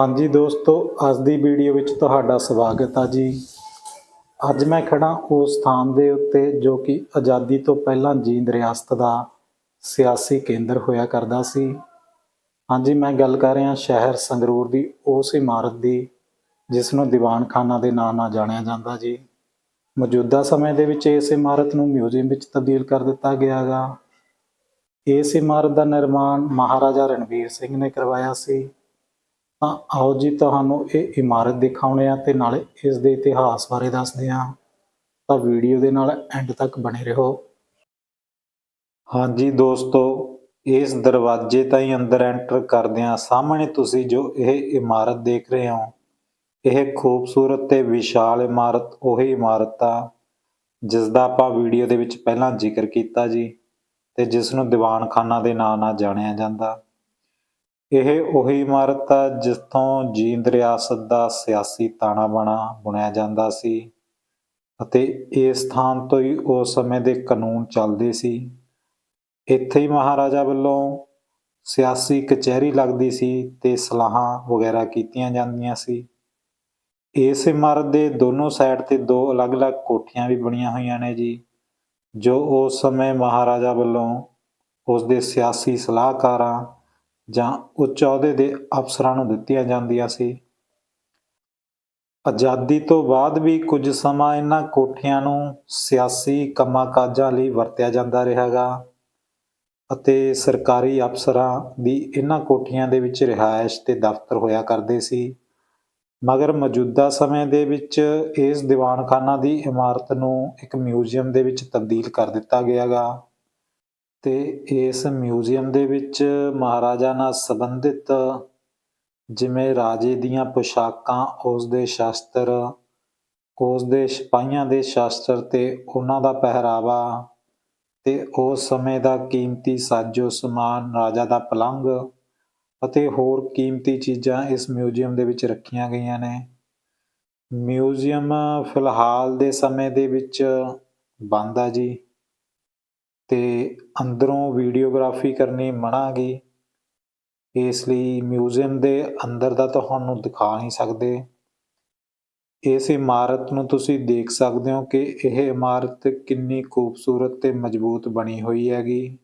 ਹਾਂਜੀ ਦੋਸਤੋ, ਅੱਜ ਦੀ ਵੀਡੀਓ ਵਿੱਚ ਤੁਹਾਡਾ ਸਵਾਗਤ ਆ ਜੀ। ਅੱਜ ਮੈਂ ਖੜਾ ਉਸ ਸਥਾਨ ਦੇ ਉੱਤੇ ਜੋ ਕਿ ਆਜ਼ਾਦੀ ਤੋਂ ਪਹਿਲਾਂ ਜੀਂਦ ਰਿਆਸਤ ਦਾ ਸਿਆਸੀ ਕੇਂਦਰ ਹੋਇਆ ਕਰਦਾ ਸੀ। ਹਾਂਜੀ, ਮੈਂ ਗੱਲ ਕਰ ਰਿਹਾ ਸ਼ਹਿਰ ਸੰਗਰੂਰ ਦੀ ਉਸ ਇਮਾਰਤ ਦੀ, ਜਿਸ ਨੂੰ ਦੀਵਾਨਖਾਨਾ ਦੇ ਨਾਂ ਨਾਲ ਜਾਣਿਆ ਜਾਂਦਾ ਜੀ। ਮੌਜੂਦਾ ਸਮੇਂ ਦੇ ਵਿੱਚ ਇਸ ਇਮਾਰਤ ਨੂੰ ਮਿਊਜ਼ੀਅਮ ਵਿੱਚ ਤਬਦੀਲ ਕਰ ਦਿੱਤਾ ਗਿਆ ਗਾ। ਇਸ ਇਮਾਰਤ ਦਾ ਨਿਰਮਾਣ ਮਹਾਰਾਜਾ ਰਣਵੀਰ ਸਿੰਘ ਨੇ ਕਰਵਾਇਆ ਸੀ। ਤਾਂ ਆਓ ਜੀ ਤੁਹਾਨੂੰ ਇਹ ਇਮਾਰਤ ਦਿਖਾਉਣੇ ਆ ਤੇ ਨਾਲੇ ਇਸ ਦੇ ਇਤਿਹਾਸ ਬਾਰੇ ਦੱਸਦੇ ਆ। ਤਾਂ ਵੀਡੀਓ ਦੇ ਨਾਲ ਐਂਡ ਤੱਕ ਬਣੇ ਰਹੋ। ਹਾਂਜੀ ਦੋਸਤੋ, ਇਸ ਦਰਵਾਜ਼ੇ ਤਾਈਂ ਅੰਦਰ ਐਂਟਰ ਕਰਦਿਆਂ ਸਾਹਮਣੇ ਤੁਸੀਂ ਜੋ ਇਹ ਇਮਾਰਤ ਦੇਖ ਰਹੇ ਹੋ, ਇਹ ਖੂਬਸੂਰਤ ਤੇ ਵਿਸ਼ਾਲ ਇਮਾਰਤ, ਉਹੀ ਇਮਾਰਤ ਆ ਜਿਸ ਦਾ ਆਪਾਂ ਵੀਡੀਓ ਦੇ ਵਿੱਚ ਪਹਿਲਾਂ ਜ਼ਿਕਰ ਕੀਤਾ ਜੀ, ਤੇ ਜਿਸ ਨੂੰ ਦੀਵਾਨਖਾਨਾ ਦੇ ਨਾਂ ਨਾਲ ਜਾਣਿਆ ਜਾਂਦਾ। ਇਹ ਉਹੀ ਇਮਾਰਤ ਹੈ ਜਿਸ ਤੋਂ ਜੀਂਦ ਰਿਆਸਤ ਦਾ ਸਿਆਸੀ ਤਾਣਾ ਬਾਣਾ ਬੁਣਿਆ ਜਾਂਦਾ ਸੀ ਅਤੇ ਇਸ ਸਥਾਨ ਤੋਂ ਹੀ ਉਸ ਸਮੇਂ ਦੇ ਕਾਨੂੰਨ ਚੱਲਦੇ ਸੀ। ਇੱਥੇ ਹੀ ਮਹਾਰਾਜਾ ਵੱਲੋਂ ਸਿਆਸੀ ਕਚਹਿਰੀ ਲੱਗਦੀ ਸੀ ਤੇ ਸਲਾਹਾਂ ਵਗੈਰਾ ਕੀਤੀਆਂ ਜਾਂਦੀਆਂ ਸੀ। ਇਸ ਇਮਾਰਤ ਦੇ ਦੋਨੋਂ ਸਾਈਡ ਤੇ ਦੋ ਅਲੱਗ-ਅਲੱਗ ਕੋਠੀਆਂ ਵੀ ਬਣੀਆਂ ਹੋਈਆਂ ਨੇ ਜੀ, ਜੋ ਉਸ ਸਮੇਂ ਮਹਾਰਾਜਾ ਵੱਲੋਂ ਉਸ ਦੇ ਸਿਆਸੀ ਸਲਾਹਕਾਰਾਂ ਜਾਂ ਉੱਚ ਅਹੁਦੇ ਦੇ ਅਫਸਰਾਂ ਨੂੰ ਦਿੱਤੀਆਂ ਜਾਂਦੀਆਂ ਸੀ। ਆਜ਼ਾਦੀ ਤੋਂ ਬਾਅਦ ਵੀ ਕੁਝ ਸਮਾਂ ਇਹਨਾਂ ਕੋਠੀਆਂ ਨੂੰ ਸਿਆਸੀ ਕੰਮਾਂ ਕਾਜਾਂ ਲਈ ਵਰਤਿਆ ਜਾਂਦਾ ਰਿਹਾਗਾ ਅਤੇ ਸਰਕਾਰੀ ਅਫਸਰਾਂ ਦੀ ਇਹਨਾਂ ਕੋਠੀਆਂ ਦੇ ਵਿੱਚ ਰਿਹਾਇਸ਼ ਤੇ ਦਫ਼ਤਰ ਹੋਇਆ ਕਰਦੇ ਸੀ। ਮਗਰ ਮੌਜੂਦਾ ਸਮੇਂ ਦੇ ਵਿੱਚ ਇਸ ਦੀਵਾਨਖਾਨਾ ਦੀ ਇਮਾਰਤ ਨੂੰ ਇੱਕ ਮਿਊਜ਼ੀਅਮ ਦੇ ਵਿੱਚ ਤਬਦੀਲ ਕਰ ਦਿੱਤਾ ਗਿਆਗਾ। ਤੇ ਇਸ ਮਿਊਜ਼ੀਅਮ ਦੇ ਵਿੱਚ ਮਹਾਰਾਜਾ ਨਾਲ ਸੰਬੰਧਿਤ ਜਿਵੇਂ ਰਾਜੇ ਦੀਆਂ ਪੁਸ਼ਾਕਾਂ ਉਸ ਦੇ ਸ਼ਸਤਰ ਉਸ ਦੇ ਸਿਪਾਹੀਆਂ ਦੇ ਸ਼ਸਤਰ ਤੇ ਉਹਨਾਂ ਦਾ ਪਹਿਰਾਵਾ ਤੇ ਉਸ ਸਮੇਂ ਦਾ ਕੀਮਤੀ ਸਾਜੋ ਸਮਾਨ, ਰਾਜਾ ਦਾ ਪਲੰਗ ਅਤੇ ਹੋਰ ਕੀਮਤੀ ਚੀਜ਼ਾਂ ਇਸ ਮਿਊਜ਼ੀਅਮ ਦੇ ਵਿੱਚ ਰੱਖੀਆਂ ਗਈਆਂ ਨੇ। ਮਿਊਜ਼ੀਅਮ ਫਿਲਹਾਲ ਦੇ ਸਮੇਂ ਦੇ ਵਿੱਚ ਬੰਦ ਆ ਜੀ। ਤੇ ਅੰਦਰੋਂ ਵੀਡੀਓਗ੍ਰਾਫੀ ਕਰਨੀ ਮਨਾ ਗੀ ਇਸ ਲਈ ਮਿਊਜ਼ੀਅਮ ਦੇ ਅੰਦਰ ਦਾ ਤੁਹਾਨੂੰ ਦਿਖਾ ਨਹੀਂ ਸਕਦੇ। ਇਸ ਇਮਾਰਤ ਨੂੰ ਤੁਸੀਂ ਦੇਖ ਸਕਦੇ ਹੋ ਕਿ ਇਹ ਇਮਾਰਤ ਕਿੰਨੀ ਖੂਬਸੂਰਤ ਤੇ ਮਜ਼ਬੂਤ ਬਣੀ ਹੋਈ ਹੈਗੀ।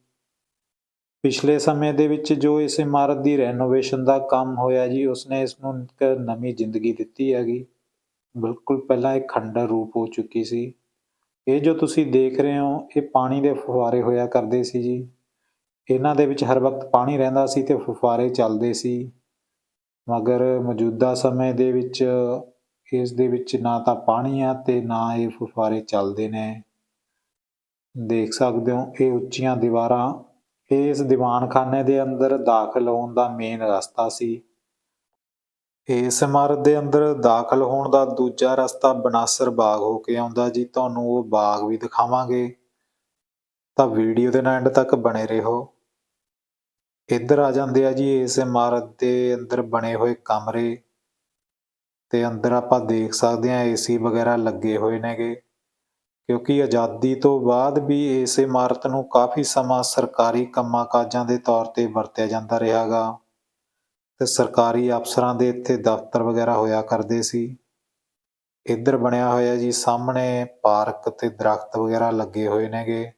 ਪਿਛਲੇ ਸਮੇਂ ਦੇ ਵਿੱਚ ਜੋ ਇਸ ਇਮਾਰਤ ਦੀ ਰੈਨੋਵੇਸ਼ਨ ਦਾ ਕੰਮ ਹੋਇਆ ਜੀ, ਉਸਨੇ ਇਸ ਨੂੰ ਇੱਕ ਨਵੀਂ ਜ਼ਿੰਦਗੀ ਦਿੱਤੀ ਹੈਗੀ। ਬਿਲਕੁਲ ਪਹਿਲਾਂ ਇਹ ਖੰਡਰ ਰੂਪ ਹੋ ਚੁੱਕੀ ਸੀ। ਇਹ ਜੋ ਤੁਸੀਂ ਦੇਖ ਰਹੇ ਹੋ, ਇਹ ਪਾਣੀ ਦੇ ਫੁਹਾਰੇ ਹੋਇਆ ਕਰਦੇ ਸੀ ਜੀ। ਇਹਨਾਂ ਦੇ ਵਿੱਚ ਹਰ ਵਕਤ ਪਾਣੀ ਰਹਿੰਦਾ ਸੀ ਤੇ ਫੁਹਾਰੇ ਚੱਲਦੇ ਸੀ। ਮਗਰ ਮੌਜੂਦਾ ਸਮੇਂ ਦੇ ਵਿੱਚ, ਇਸ ਦੇ ਵਿੱਚ ਨਾ ਤਾਂ ਪਾਣੀ ਆ ਤੇ ਨਾ ਇਹ ਫੁਹਾਰੇ ਚੱਲਦੇ ਨੇ। ਦੇਖ ਸਕਦੇ ਹੋ, ਇਹ ਉੱਚੀਆਂ ਦੀਵਾਰਾਂ ਇਸ ਦੀਵਾਨਖਾਨੇ ਦੇ ਅੰਦਰ ਦਾਖਲ ਹੋਣ ਦਾ ਮੇਨ ਰਸਤਾ ਸੀ। ਇਸ ਇਮਾਰਤ ਦੇ ਅੰਦਰ ਦਾਖਲ ਹੋਣ ਦਾ ਦੂਜਾ ਰਸਤਾ ਬਨਾਸਰ ਬਾਗ ਹੋ ਕੇ ਆਉਂਦਾ ਜੀ। ਤੁਹਾਨੂੰ ਉਹ ਬਾਗ ਵੀ ਦਿਖਾਵਾਂਗੇ। ਤਾਂ ਵੀਡੀਓ ਦੇ ਨਾਲ ਐਂਡ ਤੱਕ ਬਣੇ ਰਹੋ। ਇੱਧਰ ਆ ਜਾਂਦੇ ਆ ਜੀ ਇਸ ਇਮਾਰਤ ਦੇ ਅੰਦਰ ਬਣੇ ਹੋਏ ਕਮਰੇ। ਤੇ ਅੰਦਰ ਆਪਾਂ ਦੇਖ ਸਕਦੇ ਹਾਂ ਏਸੀ ਵਗੈਰਾ ਲੱਗੇ ਹੋਏ ਨੇਗੇ। ਕਿਉਂਕਿ ਆਜ਼ਾਦੀ ਤੋਂ ਬਾਅਦ ਵੀ ਇਸ ਇਮਾਰਤ ਨੂੰ ਕਾਫੀ ਸਮਾਂ ਸਰਕਾਰੀ ਕੰਮਾਂ ਕਾਜਾਂ ਦੇ ਤੌਰ ਤੇ ਵਰਤਿਆ ਜਾਂਦਾ ਰਿਹਾਗਾ ਤੇ ਸਰਕਾਰੀ ਅਫਸਰਾਂ ਦੇ ਇੱਥੇ ਦਫ਼ਤਰ ਵਗੈਰਾ ਹੋਇਆ ਕਰਦੇ ਸੀ। ਇੱਧਰ ਬਣਿਆ ਹੋਇਆ ਜੀ, ਸਾਹਮਣੇ ਪਾਰਕ ਤੇ ਦਰਖਤ ਵਗੈਰਾ ਲੱਗੇ ਹੋਏ ਨੇਗੇ।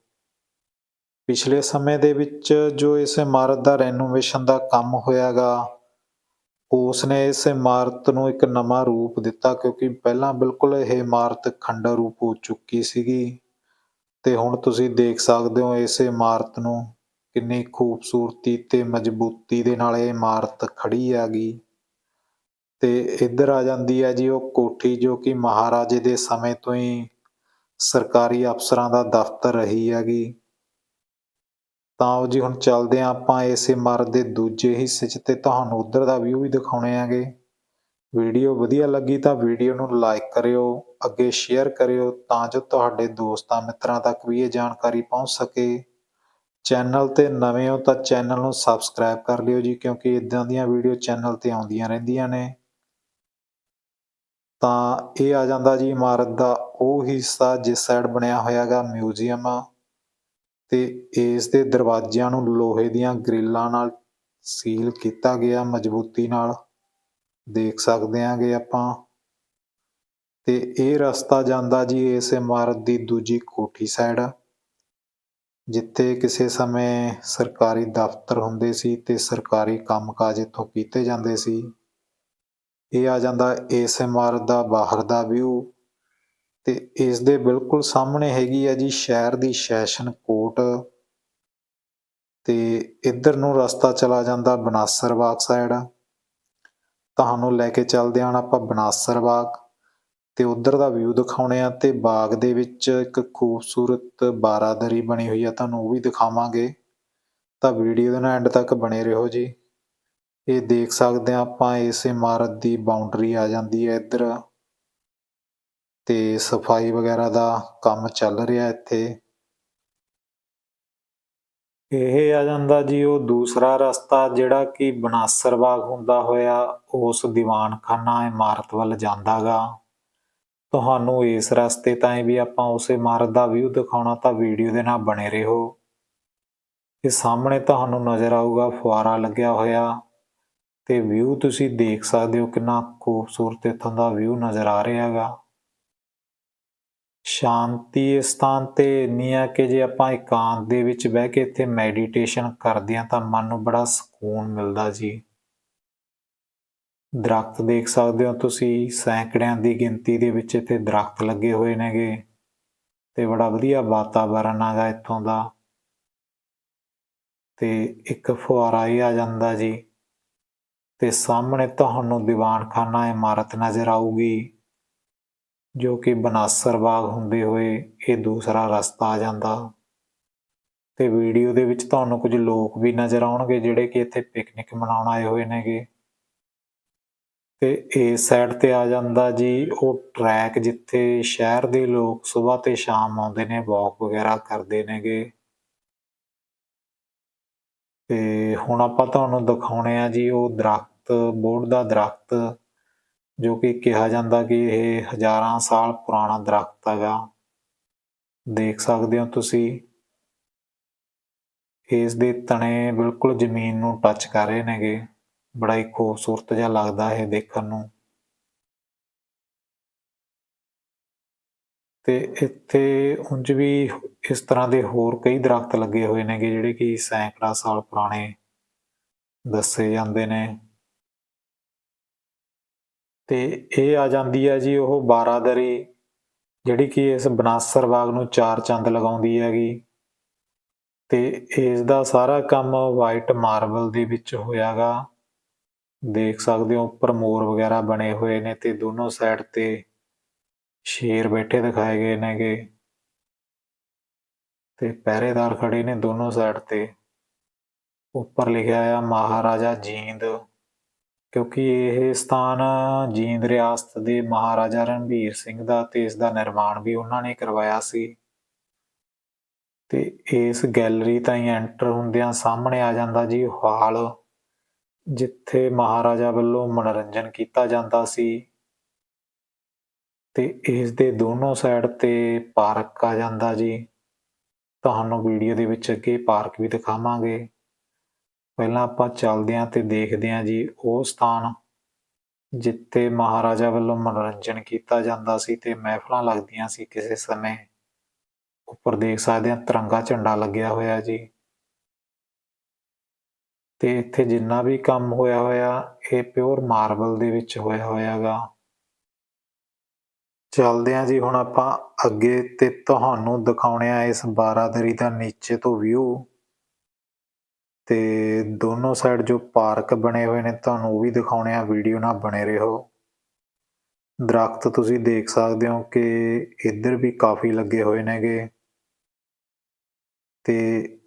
ਪਿਛਲੇ ਸਮੇਂ ਦੇ ਵਿੱਚ ਜੋ ਇਸ ਇਮਾਰਤ ਦਾ ਰੈਨੋਵੇਸ਼ਨ ਦਾ ਕੰਮ ਹੋਇਆਗਾ, ਉਸ ਨੇ ਇਸ ਇਮਾਰਤ ਨੂੰ ਇੱਕ ਨਵਾਂ ਰੂਪ ਦਿੱਤਾ ਕਿਉਂਕਿ ਪਹਿਲਾਂ ਬਿਲਕੁਲ ਇਹ ਇਮਾਰਤ ਖੰਡਰ ਰੂਪ ਹੋ ਚੁੱਕੀ ਸੀਗੀ। ਤੇ ਹੁਣ ਤੁਸੀਂ ਦੇਖ ਸਕਦੇ ਹੋ ਇਸ ਇਮਾਰਤ ਨੂੰ। ਕਿੰਨੀ ਖੂਬਸੂਰਤੀ ਤੇ ਮਜ਼ਬੂਤੀ ਦੇ ਨਾਲ ਇਹ ਇਮਾਰਤ ਖੜੀ ਹੈਗੀ। ਤੇ ਇੱਧਰ ਆ ਜਾਂਦੀ ਹੈ ਜੀ ਉਹ ਕੋਠੀ ਜੋ ਕਿ ਮਹਾਰਾਜੇ ਦੇ ਸਮੇਂ ਤੋਂ ਹੀ ਸਰਕਾਰੀ ਅਫਸਰਾਂ ਦਾ ਦਫ਼ਤਰ ਰਹੀ ਹੈਗੀ। ਤਾਂ ਉਹ ਜੀ ਹੁਣ ਚੱਲਦੇ ਹਾਂ ਆਪਾਂ ਇਸ ਇਮਾਰਤ ਦੇ ਦੂਜੇ ਹਿੱਸੇ 'ਚ ਤੇ ਤੁਹਾਨੂੰ ਉਧਰ ਦਾ ਵਿਊ ਵੀ ਦਿਖਾਉਣੇ ਆਗੇ ਵੀਡੀਓ ਵਧੀਆ ਲੱਗੀ ਤਾਂ ਵੀਡੀਓ ਨੂੰ ਲਾਈਕ ਕਰਿਓ, ਅੱਗੇ ਸ਼ੇਅਰ ਕਰਿਓ ਤਾਂ ਜੋ ਤੁਹਾਡੇ ਦੋਸਤਾਂ ਮਿੱਤਰਾਂ ਤੱਕ ਵੀ ਇਹ ਜਾਣਕਾਰੀ ਪਹੁੰਚ ਸਕੇ। ਚੈਨਲ ਤੇ ਨਵੇਂ ਹੋ ਤਾਂ ਚੈਨਲ ਨੂੰ ਸਬਸਕ੍ਰਾਈਬ ਕਰ ਲਿਓ ਜੀ, ਕਿਉਂਕਿ ਇਦਾਂ ਦੀਆਂ ਵੀਡੀਓ ਚੈਨਲ ਤੇ ਆਉਂਦੀਆਂ ਰਹਿੰਦੀਆਂ ਨੇ। ਤਾਂ ਇਹ ਆ ਜਾਂਦਾ ਜੀ, ਇਮਾਰਤ ਦਾ ਉਹ ਹਿੱਸਾ ਜਿਸ ਸਾਈਡ ਬਣਿਆ ਹੋਇਆਗਾ ਮਿਊਜ਼ੀਅਮ ਤੇ ਇਸ ਦੇ ਦਰਵਾਜ਼ਿਆਂ ਨੂੰ ਲੋਹੇ ਦੀਆਂ ਗ੍ਰਿਲਾਂ ਨਾਲ ਸੀਲ ਕੀਤਾ ਗਿਆ, ਮਜ਼ਬੂਤੀ ਨਾਲ ਦੇਖ ਸਕਦੇ ਆਂਗੇ ਆਪਾਂ। ਤੇ ਇਹ ਰਸਤਾ ਜਾਂਦਾ ਜੀ ਇਸ ਇਮਾਰਤ ਦੀ ਦੂਜੀ ਕੋਠੀ ਸਾਈਡ। ਜਿੱਥੇ ਕਿਸੇ ਸਮੇਂ ਸਰਕਾਰੀ ਦਫ਼ਤਰ ਹੁੰਦੇ ਸੀ ਤੇ ਸਰਕਾਰੀ ਕੰਮਕਾਜ ਇੱਥੋਂ ਕੀਤੇ ਜਾਂਦੇ ਸੀ। ਇਹ ਆ ਜਾਂਦਾ ਇਸ ਇਮਾਰਤ ਦਾ ਬਾਹਰ ਦਾ ਵਿਊ ਤੇ ਇਸ ਦੇ ਬਿਲਕੁਲ ਸਾਹਮਣੇ ਹੈਗੀ ਆ ਜੀ ਸ਼ਹਿਰ ਦੀ ਸੈਸ਼ਨ ਕੋਟ ਤੇ ਇੱਧਰ ਨੂੰ ਰਸਤਾ ਚਲਾ ਜਾਂਦਾ ਬਨਾਸਰ ਬਾਗ ਸਾਈਡ। ਤੁਹਾਨੂੰ ਲੈ ਕੇ ਚੱਲਦੇ ਹਾਂ ਹੁਣ ਆਪਾਂ ਬਨਾਸਰ ਬਾਗ ਤੇ ਉਧਰ ਦਾ ਵਿਊ ਦਿਖਾਉਣੇ ਆ ਤੇ ਬਾਗ ਦੇ ਵਿੱਚ ਇੱਕ ਖੂਬਸੂਰਤ ਬਾਰਾਦਰੀ ਬਣੀ ਹੋਈ ਆ, ਤੁਹਾਨੂੰ ਉਹ ਵੀ ਦਿਖਾਵਾਂਗੇ। ਤਾਂ ਵੀਡੀਓ ਦੇ ਨਾਲ ਐਂਡ ਤੱਕ ਬਣੇ ਰਹੋ ਜੀ। ਇਹ ਦੇਖ ਸਕਦੇ ਆ ਆਪਾਂ, ਇਸ ਇਮਾਰਤ ਦੀ ਬਾਉਂਡਰੀ ਆ ਜਾਂਦੀ ਹੈ ਇੱਧਰ। ਤੇ ਸਫ਼ਾਈ ਵਗੈਰਾ ਦਾ ਕੰਮ ਚੱਲ ਰਿਹਾ ਇੱਥੇ। ਇਹ ਆ ਜਾਂਦਾ ਜੀ, ਉਹ ਦੂਸਰਾ ਰਸਤਾ ਜਿਹੜਾ ਕਿ ਬਨਾਸਰ ਬਾਗ ਹੁੰਦਾ ਹੋਇਆ, ਉਸ ਦੀਵਾਨਖਾਨਾ ਇਮਾਰਤ ਵੱਲ ਜਾਂਦਾਗਾ। ਤੁਹਾਨੂੰ ਇਸ ਰਸਤੇ ਤਾਈਂ ਵੀ ਆਪਾਂ ਉਸੇ ਮਾਰਗ ਦਾ ਵਿਊ ਦਿਖਾਉਣਾ ਤਾਂ ਵੀਡੀਓ ਦੇ ਨਾਲ ਬਣੇ ਰਹੋ। ਇਹ ਸਾਹਮਣੇ ਤੁਹਾਨੂੰ ਨਜ਼ਰ ਆਊਗਾ ਫੁਆਰਾ ਲੱਗਿਆ ਹੋਇਆ ਤੇ ਵਿਊ ਤੁਸੀਂ ਦੇਖ ਸਕਦੇ ਹੋ ਕਿੰਨਾ ਖੂਬਸੂਰਤ ਇੱਥੋਂ ਦਾ ਵਿਊ ਨਜ਼ਰ ਆ ਰਿਹਾ ਹੈਗਾ। ਸ਼ਾਂਤੀ ਇਸ ਸਥਾਨ ਤੇ ਇੰਨੀ ਆ ਕਿ ਜੇ ਆਪਾਂ ਇਕਾਂਤ ਦੇ ਵਿੱਚ ਬਹਿ ਕੇ ਇੱਥੇ ਮੈਡੀਟੇਸ਼ਨ ਕਰਦੇ ਆ ਤਾਂ ਮਨ ਨੂੰ ਬੜਾ ਸਕੂਨ ਮਿਲਦਾ ਜੀ। ਦਰਖਤ ਦੇਖ ਸਕਦੇ ਹੋ ਤੁਸੀਂ, ਸੈਂਕੜਿਆਂ ਦੀ ਗਿਣਤੀ ਦੇ ਵਿੱਚ ਇੱਥੇ ਦਰਖਤ ਲੱਗੇ ਹੋਏ ਨੇਗੇ ਤੇ ਬੜਾ ਵਧੀਆ ਵਾਤਾਵਰਨ ਆਗਾ ਇੱਥੋਂ ਦਾ। ਤੇ ਇੱਕ ਫੁਆਰਾ ਹੀ ਆ ਜਾਂਦਾ ਜੀ ਤੇ ਸਾਹਮਣੇ ਤੁਹਾਨੂੰ ਦੀਵਾਨਖਾਨਾ ਇਮਾਰਤ ਨਜ਼ਰ ਆਊਗੀ, ਜੋ ਕਿ ਬਨਾਸਰ ਬਾਗ ਹੁੰਦੇ ਹੋਏ ਇਹ ਦੂਸਰਾ ਰਸਤਾ ਆ ਜਾਂਦਾ। ਤੇ ਵੀਡੀਓ ਦੇ ਵਿੱਚ ਤੁਹਾਨੂੰ ਕੁਝ ਲੋਕ ਵੀ ਨਜ਼ਰ ਆਉਣਗੇ ਜਿਹੜੇ ਕਿ ਇੱਥੇ ਪਿਕਨਿਕ ਮਨਾਉਣ ਆਏ ਹੋਏ ਨੇਗੇ। ਤੇ ਇਸ ਸਾਈਡ ਤੇ ਆ ਜਾਂਦਾ ਜੀ, ਉਹ ਟਰੈਕ ਜਿੱਥੇ ਸ਼ਹਿਰ ਦੇ ਲੋਕ ਸਵੇਰ ਤੇ ਸ਼ਾਮ ਆਉਂਦੇ ਨੇ ਵਾਕ ਵਗੈਰਾ ਕਰਦੇ ਨੇਗੇ। ਤੇ ਹੁਣ ਆਪਾਂ ਤੁਹਾਨੂੰ ਦਿਖਾਉਣੇ ਆ ਜੀ, ਉਹ ਦਰਖਤ, ਬੋਰਡ ਦਾ ਦਰਖਤ, ਜੋ ਕਿ ਕਿਹਾ ਜਾਂਦਾ ਕਿ ਇਹ ਹਜ਼ਾਰਾਂ ਸਾਲ ਪੁਰਾਣਾ ਦਰਖਤ ਹੈਗਾ। ਦੇਖ ਸਕਦੇ ਹੋ ਤੁਸੀਂ। ਇਸ ਦੇ ਤਣੇ ਬਿਲਕੁਲ ਜ਼ਮੀਨ ਨੂੰ ਟੱਚ ਕਰ ਰਹੇ ਨੇਗੇ। ਬੜਾ ਹੀ ਖੂਬਸੂਰਤ ਜਿਹਾ ਲੱਗਦਾ ਹੈ ਦੇਖਣ ਨੂੰ। ਤੇ ਇੱਥੇ ਉਂਝ ਵੀ ਇਸ ਤਰ੍ਹਾਂ ਦੇ ਹੋਰ ਕਈ ਦਰਖਤ ਲੱਗੇ ਹੋਏ ਨੇਗੇ ਜਿਹੜੇ ਕਿ ਸੈਂਕੜਾ ਸਾਲ ਪੁਰਾਣੇ ਦੱਸੇ ਜਾਂਦੇ ਨੇ। ਤੇ ਇਹ ਆ ਜਾਂਦੀ ਹੈ ਜੀ ਉਹ ਬਾਰਾਦਰੀ ਜਿਹੜੀ ਕਿ ਇਸ ਬਨਾਸਰ ਬਾਗ ਨੂੰ ਚਾਰ ਚੰਦ ਲਗਾਉਂਦੀ ਹੈਗੀ। ਤੇ ਇਸ ਦਾ ਸਾਰਾ ਕੰਮ ਵਾਈਟ ਮਾਰਬਲ ਦੇ ਵਿੱਚ ਹੋਇਆਗਾ। ਦੇਖ ਸਕਦੇ ਹੋ ਉੱਪਰ ਮੋਰ ਵਗੈਰਾ ਬਣੇ ਹੋਏ ਨੇ ਤੇ ਦੋਨੋਂ ਸਾਈਡ ਤੇ ਸ਼ੇਰ ਬੈਠੇ ਦਿਖਾਏ ਗਏ ਨੇਗੇ। ਤੇ ਪਹਿਰੇਦਾਰ ਖੜੇ ਨੇ ਦੋਨੋਂ ਸਾਈਡ ਤੇ। ਉੱਪਰ ਲਿਖਿਆ ਆ, ਮਹਾਰਾਜਾ ਜੀਂਦ। ਕਿਉਂਕਿ ਇਹ ਸਥਾਨ ਜੀਂਦ ਰਿਆਸਤ ਦੇ ਮਹਾਰਾਜਾ ਰਣਬੀਰ ਸਿੰਘ ਦਾ ਤੇ ਇਸ ਦਾ ਨਿਰਮਾਣ ਵੀ ਉਹਨਾਂ ਨੇ ਕਰਵਾਇਆ ਸੀ। ਤੇ ਇਸ ਗੈਲਰੀ ਤਾਈਂ ਐਂਟਰ ਹੁੰਦਿਆਂ ਸਾਹਮਣੇ ਆ ਜਾਂਦਾ ਜੀ ਹਾਲ। ਜਿੱਥੇ ਮਹਾਰਾਜਾ ਵੱਲੋਂ ਮਨੋਰੰਜਨ ਕੀਤਾ ਜਾਂਦਾ ਸੀ ਤੇ ਇਸ ਦੇ ਦੋਨੋਂ ਸਾਈਡ ਤੇ ਪਾਰਕ ਆ ਜਾਂਦਾ ਜੀ। ਤੁਹਾਨੂੰ ਵੀਡੀਓ ਦੇ ਵਿੱਚ ਅੱਗੇ ਪਾਰਕ ਵੀ ਦਿਖਾਵਾਂਗੇ। ਪਹਿਲਾਂ ਆਪਾਂ ਚੱਲਦੇ ਹਾਂ ਤੇ ਦੇਖਦੇ ਹਾਂ ਜੀ ਉਹ ਸਥਾਨ ਜਿੱਥੇ ਮਹਾਰਾਜਾ ਵੱਲੋਂ ਮਨੋਰੰਜਨ ਕੀਤਾ ਜਾਂਦਾ ਸੀ ਤੇ ਮਹਿਫਲਾਂ ਲੱਗਦੀਆਂ ਸੀ ਕਿਸੇ ਸਮੇਂ। ਉੱਪਰ ਦੇਖ ਸਕਦੇ ਹਾਂ ਤਿਰੰਗਾ ਝੰਡਾ ਲੱਗਿਆ ਹੋਇਆ ਜੀ। ਤੇ ਇੱਥੇ ਜਿੰਨਾ ਵੀ ਕੰਮ ਹੋਇਆ ਹੋਇਆ, ਇਹ ਪਿਓਰ ਮਾਰਬਲ ਦੇ ਵਿੱਚ ਹੋਇਆ ਹੋਇਆਗਾ। ਚੱਲਦੇ ਹਾਂ ਜੀ, ਹੁਣ ਆਪਾਂ ਅੱਗੇ ਤੇ ਤੁਹਾਨੂੰ ਦਿਖਾਉਣੇ ਆ ਇਸ ਬਾਰਾਦਰੀ ਦਾ ਨੀਚੇ ਤੋਂ ਵਿਊ ਤੇ ਦੋਨੋਂ ਸਾਈਡ ਜੋ ਪਾਰਕ ਬਣੇ ਹੋਏ ਨੇ, ਤੁਹਾਨੂੰ ਉਹ ਵੀ ਦਿਖਾਉਣੇ ਆ ਵੀਡੀਓ ਨਾਲ ਬਣੇ ਰਹੋ। ਦਰਖਤ ਤੁਸੀਂ ਦੇਖ ਸਕਦੇ ਹੋ ਕਿ ਇੱਧਰ ਵੀ ਕਾਫੀ ਲੱਗੇ ਹੋਏ ਨੇਗੇ। ਤੇ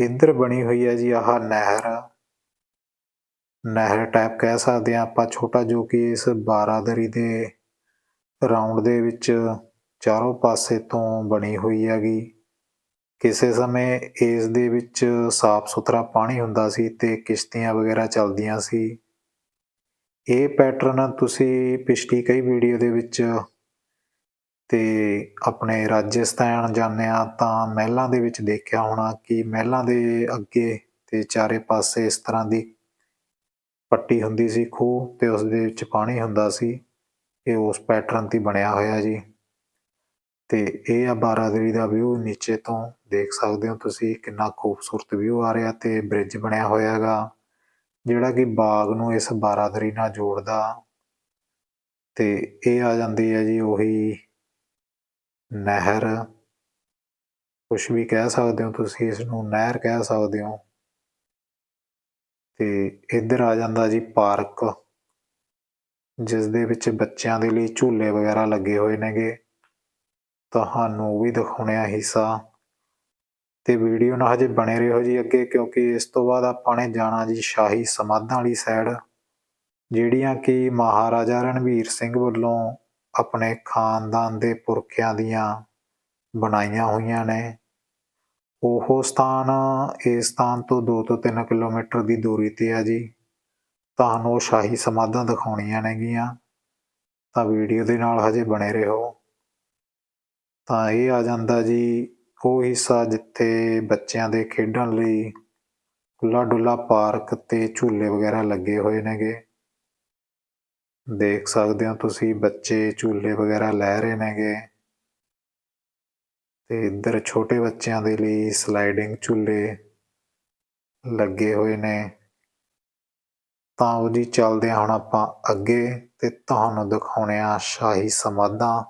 ਇੱਧਰ ਬਣੀ ਹੋਈ ਹੈ ਜੀ ਆਹ ਨਹਿਰ। ਨਹਿਰ ਟਾਈਪ ਕਹਿ ਸਕਦੇ ਆ ਆਪਾਂ ਛੋਟਾ ਜੋ ਕਿ ਇਸ ਬਾਰਾਦਰੀ ਦੇ ਰਾਉਂਡ ਦੇ ਵਿੱਚ ਚਾਰੋਂ ਪਾਸੇ ਤੋਂ ਬਣੀ ਹੋਈ ਹੈਗੀ। ਕਿਸੇ ਸਮੇਂ ਇਸ ਦੇ ਵਿੱਚ ਸਾਫ਼ ਸੁਥਰਾ ਪਾਣੀ ਹੁੰਦਾ ਸੀ ਤੇ ਕਿਸ਼ਤੀਆਂ ਵਗੈਰਾ ਚੱਲਦੀਆਂ ਸੀ। ਇਹ ਪੈਟਰਨ ਤੁਸੀਂ ਪਿਛਲੀ ਕਈ ਵੀਡੀਓ ਦੇ ਵਿੱਚ ਤੇ ਆਪਣੇ ਰਾਜਸਥਾਨ ਜਾਂਦੇ ਆ ਤਾਂ ਮਹਿਲਾਂ ਦੇ ਵਿੱਚ ਦੇਖਿਆ ਹੋਣਾ ਕਿ ਮਹਿਲਾਂ ਦੇ ਅੱਗੇ ਤੇ ਚਾਰੇ ਪਾਸੇ ਇਸ ਤਰ੍ਹਾਂ ਦੀ ਪੱਟੀ ਹੁੰਦੀ ਸੀ ਖੂਹ ਤੇ ਉਸ ਦੇ ਵਿੱਚ ਪਾਣੀ ਹੁੰਦਾ ਸੀ ਇਹ ਉਸ ਪੈਟਰਨ ਤੇ ਬਣਿਆ ਹੋਇਆ ਜੀ। ਤੇ ਇਹ ਆ ਬਾਰਾਦਰੀ ਦਾ ਵਿਊ, ਨੀਚੇ ਤੋਂ ਦੇਖ ਸਕਦੇ ਹੋ ਤੁਸੀਂ ਕਿੰਨਾ ਖੂਬਸੂਰਤ ਵਿਊ ਆ ਰਿਹਾ ਤੇ ਬ੍ਰਿਜ ਬਣਿਆ ਹੋਇਆ ਹੈਗਾ, ਜਿਹੜਾ ਕਿ ਬਾਗ ਨੂੰ ਇਸ ਬਾਰਾਦਰੀ ਨਾਲ ਜੋੜਦਾ। ਤੇ ਇਹ ਆ ਜਾਂਦੀ ਹੈ ਜੀ ਉਹੀ ਨਹਿਰ। ਕੁਛ ਵੀ ਕਹਿ ਸਕਦੇ ਹੋ ਤੁਸੀਂ ਇਸ ਨੂੰ ਨਹਿਰ ਕਹਿ ਸਕਦੇ ਹੋ। ਤੇ ਇੱਧਰ ਆ ਜਾਂਦਾ ਜੀ ਪਾਰਕ ਜਿਸ ਦੇ ਵਿੱਚ ਬੱਚਿਆਂ ਦੇ ਲਈ ਝੂਲੇ ਵਗੈਰਾ ਲੱਗੇ ਹੋਏ ਨੇਗੇ। ਤੁਹਾਨੂੰ ਉਹ ਵੀ ਦਿਖਾਉਣੇ ਆ ਹਿੱਸਾ। ਤੇ ਵੀਡੀਓ ਨਾਲ ਹਜੇ ਬਣੇ ਰਹੋ ਜੀ ਅੱਗੇ, ਕਿਉਂਕਿ ਇਸ ਤੋਂ ਬਾਅਦ ਆਪਾਂ ਨੇ ਜਾਣਾ ਜੀ ਸ਼ਾਹੀ ਸਮਾਧਾਂ ਵਾਲੀ ਸਾਈਡ ਜਿਹੜੀਆਂ ਕਿ ਮਹਾਰਾਜਾ ਰਣਵੀਰ ਸਿੰਘ ਵੱਲੋਂ ਆਪਣੇ ਖਾਨਦਾਨ ਦੇ ਪੁਰਖਿਆਂ ਦੀਆਂ ਬਣਾਈਆਂ ਹੋਈਆਂ ਨੇ। ਉਹ ਸਥਾਨ ਇਸ ਸਥਾਨ ਤੋਂ 2 ਤੋਂ 3 ਕਿਲੋਮੀਟਰ ਦੀ ਦੂਰੀ ਤੇ ਆ ਜੀ। ਤੁਹਾਨੂੰ ਉਹ ਸ਼ਾਹੀ ਸਮਾਧਾਂ ਦਿਖਾਉਣੀਆਂ ਨੇਗੀਆਂ। ਤਾਂ ਵੀਡੀਓ ਦੇ ਨਾਲ ਹਜੇ ਬਣੇ ਰਹੋ। ਤਾਂ ਇਹ ਆ ਜਾਂਦਾ ਜੀ, ਉਹ ਹਿੱਸਾ ਜਿੱਥੇ ਬੱਚਿਆਂ ਦੇ ਖੇਡਣ ਲਈ ਖੁੱਲਾ ਡੁੱਲਾ ਪਾਰਕ ਤੇ ਝੂਲੇ ਵਗੈਰਾ ਲੱਗੇ ਹੋਏ ਨੇਗੇ। ਦੇਖ ਸਕਦੇ ਹੋ ਤੁਸੀਂ ਬੱਚੇ ਝੂਲੇ ਵਗੈਰਾ ਲੈ ਰਹੇ ਨੇਗੇ। ਤੇ ਇੱਧਰ ਛੋਟੇ ਬੱਚਿਆਂ ਦੇ ਲਈ ਸਲਾਈਡਿੰਗ ਝੂਲੇ ਲੱਗੇ ਹੋਏ ਨੇ। ਤਾਂ ਉਹ ਜੀ ਚੱਲਦੇ ਹਾਂ ਹੁਣ ਆਪਾਂ ਅੱਗੇ ਤੇ ਤੁਹਾਨੂੰ ਦਿਖਾਉਣੇ ਆ ਸ਼ਾਹੀ ਸਮਾਧਾਂ।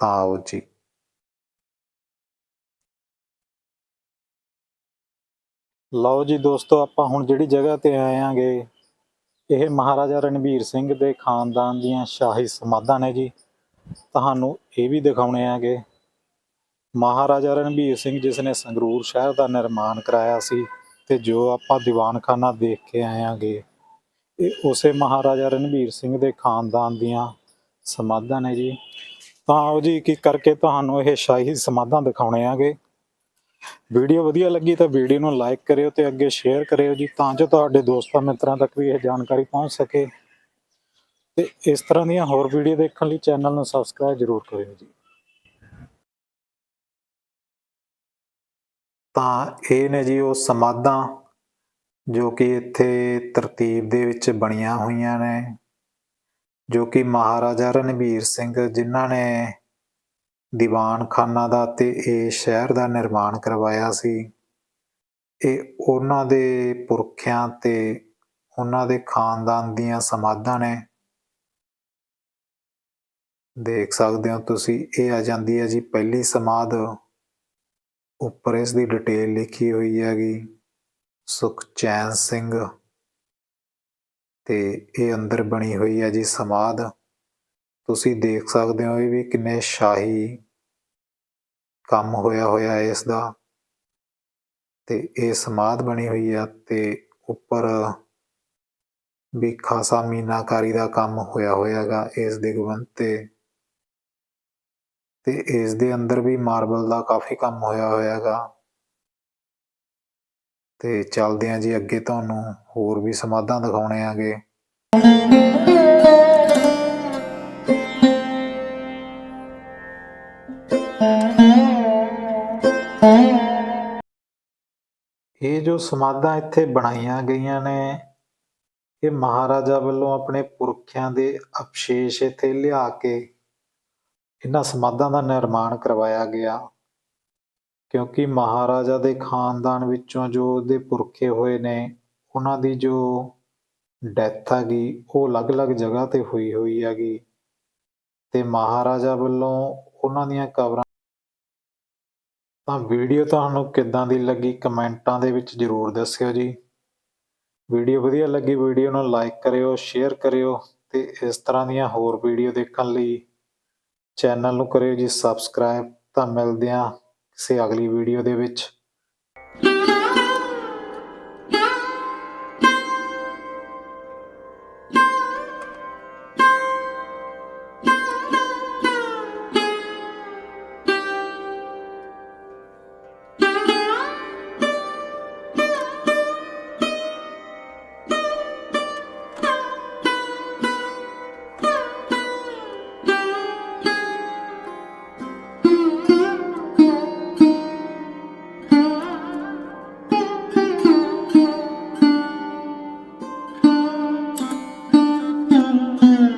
ਤਾਂ ਉਹ ਜੀ। ਲਓ ਜੀ ਦੋਸਤੋ ਆਪਾਂ ਹੁਣ ਜਿਹੜੀ ਜਗ੍ਹਾ ਤੇ ਆਏ ਆਂਗੇ ਇਹ ਮਹਾਰਾਜਾ ਰਣਵੀਰ ਸਿੰਘ ਦੇ ਖਾਨਦਾਨ ਦੀਆਂ ਸ਼ਾਹੀ ਸਮਾਧਾਂ ਨੇ ਜੀ। ਤੁਹਾਨੂੰ ਇਹ ਵੀ ਦਿਖਾਉਣੇ ਆਂਗੇ ਮਹਾਰਾਜਾ ਰਣਵੀਰ ਸਿੰਘ ਜਿਸ ਨੇ ਸੰਗਰੂਰ ਸ਼ਹਿਰ ਦਾ ਨਿਰਮਾਣ ਕਰਾਇਆ ਸੀ ਤੇ ਜੋ ਆਪਾਂ ਦੀਵਾਨਖਾਨਾ ਦੇਖ ਕੇ ਆਏ ਆਂਗੇ ਇਹ ਉਸੇ ਮਹਾਰਾਜਾ ਰਣਵੀਰ ਸਿੰਘ ਦੇ ਖਾਨਦਾਨ ਦੀਆਂ ਸਮਾਧਾਂ ਨੇ ਜੀ। ਤਾਂ ਉਹ ਜੀ, ਕੀ ਕਰਕੇ ਤੁਹਾਨੂੰ ਇਹ ਸ਼ਾਹੀ ਸਮਾਧਾਂ ਦਿਖਾਉਣੇ ਆਂਗੇ ਵੀਡੀਓ ਵਧੀਆ ਲੱਗੀ ਤਾਂ ਵੀਡੀਓ ਨੂੰ ਲਾਈਕ ਕਰਿਓ ਤੇ ਅੱਗੇ ਸ਼ੇਅਰ ਕਰਿਓ ਜੀ, ਤਾਂ ਜੋ ਤੁਹਾਡੇ ਦੋਸਤਾਂ ਮਿੱਤਰਾਂ ਤੱਕ ਵੀ ਇਹ ਜਾਣਕਾਰੀ ਪਹੁੰਚ ਸਕੇ। ਤੇ ਇਸ ਤਰ੍ਹਾਂ ਦੀਆਂ ਹੋਰ ਵੀਡੀਓ ਦੇਖਣ ਲਈ ਚੈਨਲ ਨੂੰ ਸਬਸਕ੍ਰਾਈਬ ਜ਼ਰੂਰ ਕਰਿਓ ਜੀ। ਤਾਂ ਇਹ ਨੇ ਜੀ ਉਹ ਸਮਾਧਾਂ ਜੋ ਕਿ ਇੱਥੇ ਤਰਤੀਬ ਦੇ ਵਿੱਚ ਬਣੀਆਂ ਹੋਈਆਂ ਨੇ, ਜੋ ਕਿ ਮਹਾਰਾਜਾ ਰਣਵੀਰ ਸਿੰਘ ਜਿਨ੍ਹਾਂ ਨੇ ਦੀਵਾਨਖਾਨਾ ਦਾ ਤੇ ਇਹ ਸ਼ਹਿਰ ਦਾ ਨਿਰਮਾਣ ਕਰਵਾਇਆ ਸੀ। ਇਹ ਉਹਨਾਂ ਦੇ ਪੁਰਖਿਆਂ ਤੇ ਉਹਨਾਂ ਦੇ ਖਾਨਦਾਨ ਦੀਆਂ ਸਮਾਧਾਂ ਨੇ। ਦੇਖ ਸਕਦੇ ਹੋ ਤੁਸੀਂ, ਇਹ ਆ ਜਾਂਦੀ ਹੈ ਜੀ ਪਹਿਲੀ ਸਮਾਧ। ਉੱਪਰ ਇਸ ਦੀ ਡਿਟੇਲ ਲਿਖੀ ਹੋਈ ਹੈਗੀ। ਸੁਖਚੈਨ ਸਿੰਘ ਤੇ ਇਹ ਅੰਦਰ ਬਣੀ ਹੋਈ ਹੈ ਜੀ ਸਮਾਧ। ਤੁਸੀਂ ਦੇਖ ਸਕਦੇ ਹੋ ਇਹ ਵੀ ਕਿੰਨੇ ਸ਼ਾਹੀ ਕੰਮ ਹੋਇਆ ਹੋਇਆ ਹੈ ਇਸ ਦਾ। ਤੇ ਇਹ ਸਮਾਧ ਬਣੀ ਹੋਈ ਆ ਤੇ ਉੱਪਰ ਵੀ ਖਾਸਾ ਮੀਨਾਕਾਰੀ ਦਾ ਕੰਮ ਹੋਇਆ ਹੋਇਆਗਾ ਇਸ ਦੇ ਗਵੰਤ ਤੇ। ਤੇ ਇਸ ਦੇ ਅੰਦਰ ਵੀ ਮਾਰਬਲ ਦਾ ਕਾਫੀ ਕੰਮ ਹੋਇਆ ਹੋਇਆਗਾ ਤੇ ਚੱਲਦੇ ਆਂ ਜੀ ਅੱਗੇ ਤੁਹਾਨੂੰ ਹੋਰ ਵੀ ਸਮਾਧਾਂ ਦਿਖਾਉਣੇ ਆਗੇ। ਇਹ ਜੋ ਸਮਾਧਾਂ ਇੱਥੇ ਬਣਾਈਆਂ ਗਈਆਂ ਨੇ, ਇਹ ਮਹਾਰਾਜਾ ਵੱਲੋਂ ਆਪਣੇ ਪੁਰਖਿਆਂ ਦੇ ਅਪਸ਼ੇਸ਼ ਇੱਥੇ ਲਿਆ ਕੇ ਇਹਨਾਂ ਸਮਾਧਾਂ ਦਾ ਨਿਰਮਾਣ ਕਰਵਾਇਆ ਗਿਆ। ਕਿਉਂਕਿ ਮਹਾਰਾਜਾ ਦੇ ਖਾਨਦਾਨ ਵਿੱਚੋਂ ਜੋ ਉਹਦੇ ਪੁਰਖੇ ਹੋਏ ਨੇ, ਉਹਨਾਂ ਦੀ ਜੋ ਡੈਥ ਹੈਗੀ ਉਹ ਅਲੱਗ-ਅਲੱਗ ਜਗ੍ਹਾ ਤੇ ਹੋਈ ਹੋਈ ਹੈਗੀ ਤੇ ਮਹਾਰਾਜਾ ਵੱਲੋਂ ਉਹਨਾਂ ਦੀਆਂ ਕਬਰਾਂ ਤਾਂ ਵੀਡੀਓ ਤੁਹਾਨੂੰ ਕਿੱਦਾਂ ਦੀ ਲੱਗੀ ਕਮੈਂਟਾਂ ਦੇ ਵਿੱਚ ਜਰੂਰ ਦੱਸਿਓ ਜੀ। ਵੀਡੀਓ ਵਧੀਆ ਲੱਗੀ ਵੀਡੀਓ ਨੂੰ ਲਾਈਕ ਕਰਿਓ, ਸ਼ੇਅਰ ਕਰਿਓ ਤੇ ਇਸ ਤਰ੍ਹਾਂ ਦੀਆਂ ਹੋਰ ਵੀਡੀਓ ਦੇਖਣ ਲਈ ਚੈਨਲ ਨੂੰ ਕਰਿਓ ਜੀ, ਸਬਸਕ੍ਰਾਈਬ। ਤਾਂ ਮਿਲਦੇ ਹਾਂ ਕਿਸੇ ਅਗਲੀ ਵੀਡੀਓ ਦੇ ਵਿੱਚ। Mm-hmm.